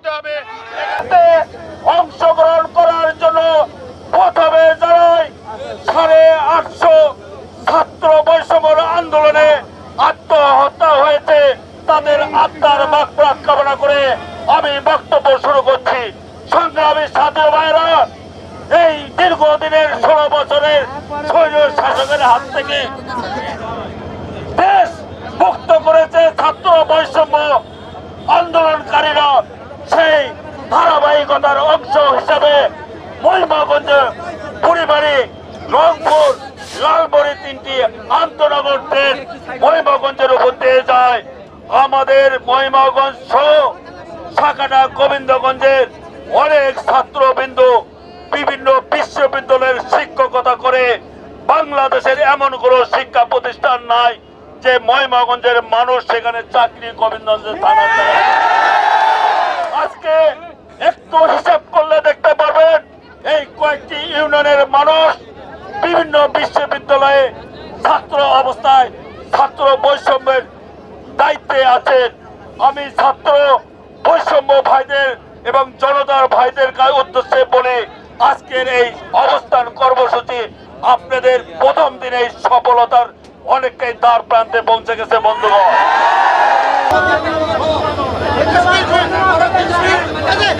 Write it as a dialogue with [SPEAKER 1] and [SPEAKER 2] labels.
[SPEAKER 1] করতে হবে। অংশগ্রহণ করার জন্য প্রথমে জানাই সাড়ে আটশো ছাত্র বৈষম্য আন্দোলনে আত্মহত্যা হয়েছে, তাদের আত্মার মাকড়াত কামনা করে আমি বক্তব্য শুরু করছি। সংগ্রামী ছাত্র ভাইরা এই দীর্ঘদিনের ষোলো বছরের সৈন্য শাসকের হাত থেকে দেশ মুক্ত করেছে ছাত্র বৈষম্য আন্দোলনকারীরা। সেই ধারাবাহিকতার অংশ হিসাবে মহিমাগঞ্জ বুড়িবাড়ি, রংপুর, লালবড়ি তিনটি আন্তনগর ট্রেন মহিমাগঞ্জের উপর দিয়ে যায়। আমাদের মহিমাগঞ্জ সহ শাখাটা গোবিন্দগঞ্জের অনেক ছাত্রবিন্দু, বিভিন্ন বিশ্ববিদ্যালয়ের শিক্ষকতা করে বাংলাদেশের এমন কোন শিক্ষা প্রতিষ্ঠান নাই যে মহিমাগঞ্জের মানুষ সেখানে চাকরি গোবিন্দগঞ্জের থানা আজকে একটু হিসাব করলে দেখতে পারবেন, এই কয়েকটি ইউনিয়নের মানুষ বিভিন্ন বিশ্ববিদ্যালয়ে ছাত্র অবস্থায় ছাত্র বৈষম্যের দায়িত্বে আছেন। আমি ছাত্র বৈষম্য ভাইদের এবং জনতার ভাইদের উদ্দেশ্যে বলে আজকের এই অবস্থান কর্মসূচি আপনাদের প্রথম দিনে সফলতার অনেকটাই দ্বার প্রান্তে পৌঁছে গেছে, বন্ধুগণ।
[SPEAKER 2] আপনাদের